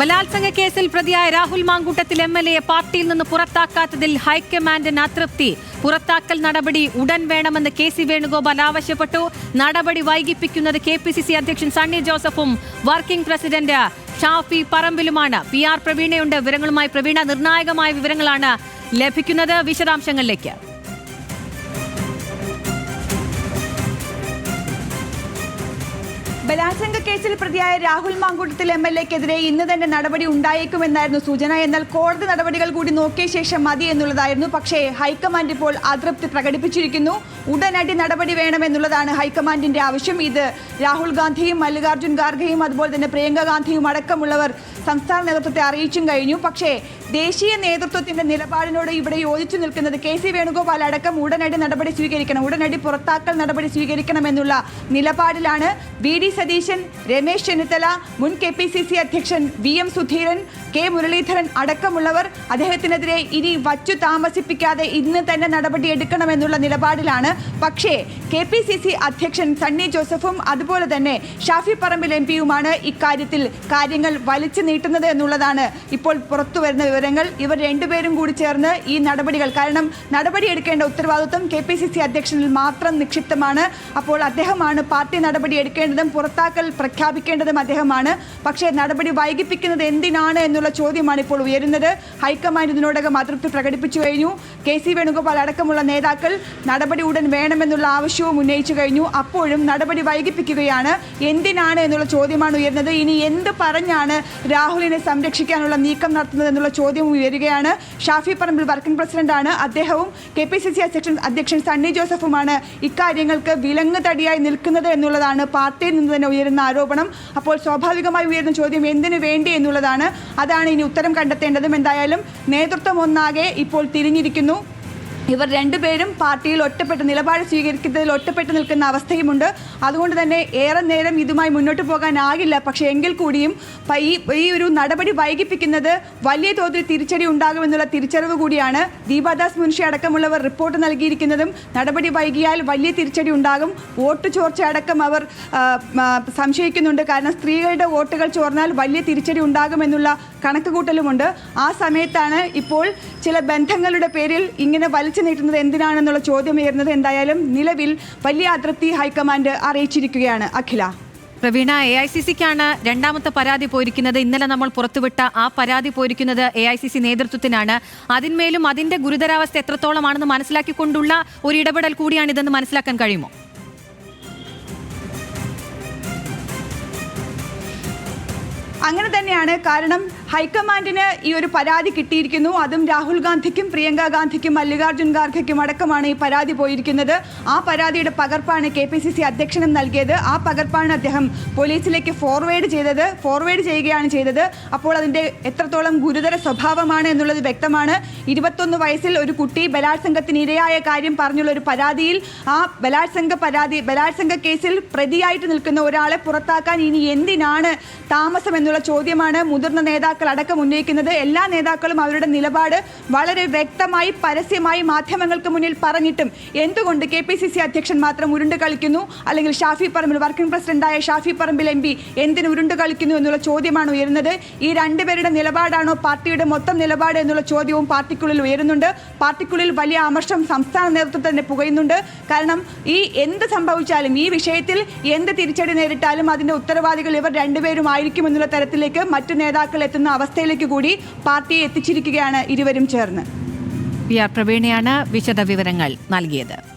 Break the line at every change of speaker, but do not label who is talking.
ബലാത്സംഗ കേസിൽ പ്രതിയായ രാഹുൽ മാങ്കൂട്ടത്തിൽ എം എൽ എയെ പാർട്ടിയിൽ നിന്ന് പുറത്താക്കാത്തതിൽ ഹൈക്കമാൻഡിന് അതൃപ്തി. പുറത്താക്കൽ നടപടി ഉടൻ വേണമെന്ന് കെ സി വേണുഗോപാൽ ആവശ്യപ്പെട്ടു. നടപടി വൈകിപ്പിക്കുന്നത് കെ പി സി സി അധ്യക്ഷൻ സണ്ണി ജോസഫും വർക്കിംഗ് പ്രസിഡന്റ് ഷാഫി പറമ്പിലുമാണ്. പി ആർ പ്രവീണയുണ്ട്. വിവരങ്ങളുമായി പ്രവീണ നിർണായകമായ വിവരങ്ങളാണ് ലഭിക്കുന്നത്. വിശദാംശങ്ങളിലേക്ക്.
ബലാത്സംഗ കേസിൽ പ്രതിയായ രാഹുൽ മാങ്കൂട്ടത്തിൽ എം എൽ എക്കെതിരെ ഇന്ന് തന്നെ നടപടി ഉണ്ടായേക്കുമെന്നായിരുന്നു സൂചന. എന്നാൽ കോടതി നടപടികൾ കൂടി നോക്കിയ ശേഷം മതി എന്നുള്ളതായിരുന്നു. പക്ഷേ ഹൈക്കമാൻഡ് ഇപ്പോൾ അതൃപ്തി പ്രകടിപ്പിച്ചിരിക്കുന്നു. ഉടനടി നടപടി വേണമെന്നുള്ളതാണ് ഹൈക്കമാൻഡിന്റെ ആവശ്യം. ഇത് രാഹുൽ ഗാന്ധിയും മല്ലികാർജുൻ ഖാർഗെയും അതുപോലെ തന്നെ പ്രിയങ്ക ഗാന്ധിയും അടക്കമുള്ളവർ സംസ്ഥാന നേതൃത്വത്തെ അറിയിച്ചും കഴിഞ്ഞു. പക്ഷേ ദേശീയ നേതൃത്വത്തിന്റെ നിലപാടിനോട് ഇവിടെ യോജിച്ചു നിൽക്കുന്നത് കെ സി വേണുഗോപാൽ അടക്കം ഉടനടി നടപടി സ്വീകരിക്കണം ഉടനടി പുറത്താക്കൽ നടപടി സ്വീകരിക്കണമെന്നുള്ള നിലപാടിലാണ് വി ഡി സതീശൻ രമേശ് ചെന്നിത്തല മുൻ കെ പി സി സി അധ്യക്ഷൻ V M Sudheeran K Muraleedharan അടക്കമുള്ളവർ അദ്ദേഹത്തിനെതിരെ ഇനി വച്ചു താമസിപ്പിക്കാതെ ഇന്ന് തന്നെ നടപടി എടുക്കണമെന്നുള്ള നിലപാടിലാണ്. പക്ഷേ കെ പി സി സി അധ്യക്ഷൻ സണ്ണി ജോസഫും അതുപോലെ തന്നെ ഷാഫി പറമ്പിൽ എം പിയുമാണ് ഇക്കാര്യത്തിൽ കാര്യങ്ങൾ വലിച്ചു നീട്ടുന്നത് എന്നുള്ളതാണ്. ഇപ്പോൾ പുറത്തു വരുന്ന വിവരങ്ങൾ ഇവർ രണ്ടുപേരും കൂടി ചേർന്ന് ഈ നടപടികൾ കാരണം നടപടി എടുക്കേണ്ട ഉത്തരവാദിത്വം കെ പി സി സി അധ്യക്ഷനിൽ മാത്രം നിക്ഷിപ്തമാണ്. അപ്പോൾ അദ്ദേഹമാണ് പാർട്ടി നടപടി എടുക്കേണ്ടതും പുറത്താക്കൽ പ്രഖ്യാപിക്കേണ്ടതും അദ്ദേഹമാണ്. പക്ഷേ നടപടി വൈകിപ്പിക്കുന്നത് എന്തിനാണ് എന്നുള്ള ചോദ്യമാണ് ഇപ്പോൾ ഉയരുന്നത്. ഹൈക്കമാൻഡ് ഇതിനോടകം അതൃപ്തി പ്രകടിപ്പിച്ചു കഴിഞ്ഞു. കെ സി വേണുഗോപാൽ അടക്കമുള്ള നേതാക്കൾ നടപടി ഉടൻ വേണമെന്നുള്ള ആവശ്യവും ഉന്നയിച്ചു കഴിഞ്ഞു. അപ്പോഴും നടപടി വൈകിപ്പിക്കുകയാണ്. എന്തിനാണ് എന്നുള്ള ചോദ്യമാണ് ഉയരുന്നത്. ഇനി എന്ത് പറഞ്ഞാണ് രാഹുലിനെ സംരക്ഷിക്കാനുള്ള നീക്കം നടത്തുന്നത് എന്നുള്ള ചോദ്യം ഉയരുകയാണ്. ഷാഫി പറമ്പിൽ വർക്കിംഗ് പ്രസിഡന്റാണ് അദ്ദേഹവും കെ പി സി സി അധ്യക്ഷൻ അധ്യക്ഷൻ സണ്ണി ജോസഫുമാണ് ഇക്കാര്യങ്ങൾക്ക് വിലങ്ങ് തടിയായി നിൽക്കുന്നത് എന്നുള്ളതാണ് പാർട്ടിയിൽ നിന്ന് തന്നെ ഉയരുന്ന ആരോപണം. അപ്പോൾ സ്വാഭാവികമായി ഉയരുന്ന ചോദ്യം എന്തിനു വേണ്ടി എന്നുള്ളതാണ്. അതാണ് ഇനി ഉത്തരം കണ്ടെത്തേണ്ടതും. എന്തായാലും നേതൃത്വം ഒന്നാകെ ഇപ്പോൾ തിരിഞ്ഞിരിക്കുന്നു. ഇവർ രണ്ടുപേരും പാർട്ടിയിൽ ഒറ്റപ്പെട്ട് നിലപാട് സ്വീകരിക്കുന്നതിൽ ഒറ്റപ്പെട്ട് നിൽക്കുന്ന അവസ്ഥയുമുണ്ട്. അതുകൊണ്ട് തന്നെ ഏറെ നേരം ഇതുമായി മുന്നോട്ട് പോകാനാകില്ല. പക്ഷേ എങ്കിൽ കൂടിയും ഈ ഒരു നടപടി വൈകിപ്പിക്കുന്നത് വലിയ തോതിൽ തിരിച്ചടി ഉണ്ടാകുമെന്നുള്ള തിരിച്ചറിവ് കൂടിയാണ് ദീപാദാസ് മുൻഷി അടക്കമുള്ളവർ റിപ്പോർട്ട് നൽകിയിരിക്കുന്നതും. നടപടി വൈകിയാൽ വലിയ തിരിച്ചടി ഉണ്ടാകും. വോട്ട് ചോർച്ച അടക്കം അവർ സംശയിക്കുന്നുണ്ട്. കാരണം സ്ത്രീകളുടെ വോട്ടുകൾ ചോർന്നാൽ വലിയ തിരിച്ചടി ഉണ്ടാകുമെന്നുള്ള കണക്കുകൂട്ടലുമുണ്ട്. ആ സമയത്താണ് ഇപ്പോൾ ചില ബന്ധങ്ങളുടെ പേരിൽ ഇങ്ങനെ വലിച്ചു നീട്ടുന്നത് എന്തിനാണെന്നുള്ള ചോദ്യം ഉയർന്നത് എന്തായാലും നിലവിൽ വലിയ അതൃപ്തി high command അറിയിച്ചിരിക്കുകയാണ്. Akhila.
Praveena A I C സിക്കാണ് രണ്ടാമത്തെ പരാതി പോയിരിക്കുന്നത്. ഇന്നലെ നമ്മൾ പുറത്തുവിട്ട ആ പരാതി പോയിരിക്കുന്നത് എ ഐ സി സി നേതൃത്വത്തിനാണ്. അതിന്മേലും അതിന്റെ ഗുരുതരാവസ്ഥ എത്രത്തോളമാണെന്ന് മനസ്സിലാക്കിക്കൊണ്ടുള്ള ഒരു ഇടപെടൽ കൂടിയാണ് ഇതെന്ന് മനസ്സിലാക്കാൻ കഴിയുമോ?
അങ്ങനെ തന്നെയാണ്. കാരണം ഹൈക്കമാൻഡിന് ഈ ഒരു പരാതി കിട്ടിയിരിക്കുന്നു. അതും രാഹുൽ ഗാന്ധിക്കും പ്രിയങ്ക ഗാന്ധിക്കും മല്ലികാർജുൻ ഖാർഖയ്ക്കും അടക്കമാണ് ഈ പരാതി പോയിരിക്കുന്നത്. ആ പരാതിയുടെ പകർപ്പാണ് കെ പി സി സി അധ്യക്ഷനും നൽകിയത്. ആ പകർപ്പാണ് അദ്ദേഹം പോലീസിലേക്ക് ഫോർവേഡ് ചെയ്തത്. ഫോർവേഡ് ചെയ്യുകയാണ് ചെയ്തത്. അപ്പോൾ അതിന്റെ എത്രത്തോളം ഗുരുതര സ്വഭാവമാണ് എന്നുള്ളത് വ്യക്തമാണ്. ഇരുപത്തൊന്ന് വയസ്സിൽ ഒരു കുട്ടി ബലാത്സംഗത്തിന് ഇരയായ കാര്യം പറഞ്ഞുള്ള ഒരു പരാതിയിൽ ആ ബലാത്സംഗ പരാതി ബലാത്സംഗ കേസിൽ പ്രതിയായിട്ട് നിൽക്കുന്ന ഒരാളെ പുറത്താക്കാൻ ഇനി എന്തിനാണ് താമസം എന്നുള്ള ചോദ്യമാണ് മുതിർന്ന നേതാക്കൾ അടക്കം ഉന്നയിക്കുന്നത്. എല്ലാ നേതാക്കളും അവരുടെ നിലപാട് വളരെ വ്യക്തമായി പരസ്യമായി മാധ്യമങ്ങൾക്ക് മുന്നിൽ പറഞ്ഞിട്ടും എന്തുകൊണ്ട് കെ പി സി സി അധ്യക്ഷൻ മാത്രം ഉരുണ്ട് കളിക്കുന്നു? അല്ലെങ്കിൽ ഷാഫി പറമ്പിൽ വർക്കിംഗ് പ്രസിഡന്റായ ഷാഫി പറമ്പിൽ എം പി എന്തിന് ഉരുണ്ട് കളിക്കുന്നു എന്നുള്ള ചോദ്യമാണ് ഉയരുന്നത്. ഈ രണ്ടുപേരുടെ നിലപാടാണോ പാർട്ടിയുടെ മൊത്തം നിലപാട് എന്നുള്ള ചോദ്യവും പാർട്ടിക്കുള്ളിൽ ഉയരുന്നുണ്ട്. പാർട്ടിക്കുള്ളിൽ വലിയ അമർഷം സംസ്ഥാന നേതൃത്വം തന്നെ പുകയുന്നുണ്ട്. കാരണം ഈ എന്ത് സംഭവിച്ചാലും ഈ വിഷയത്തിൽ എന്ത് തിരിച്ചടി നേരിട്ടാലും അതിന്റെ ഉത്തരവാദികൾ ഇവർ രണ്ടുപേരും ആയിരിക്കും എന്നുള്ള തരത്തിലേക്ക് മറ്റു നേതാക്കൾ എത്തുന്ന അവസ്ഥയിലേക്ക് കൂടി പാർട്ടിയെ എത്തിച്ചിരിക്കുകയാണ് ഇരുവരും ചേർന്ന്.
പി ആർ പ്രവീണയാണ് വിശദ വിവരങ്ങൾ നൽകിയത്.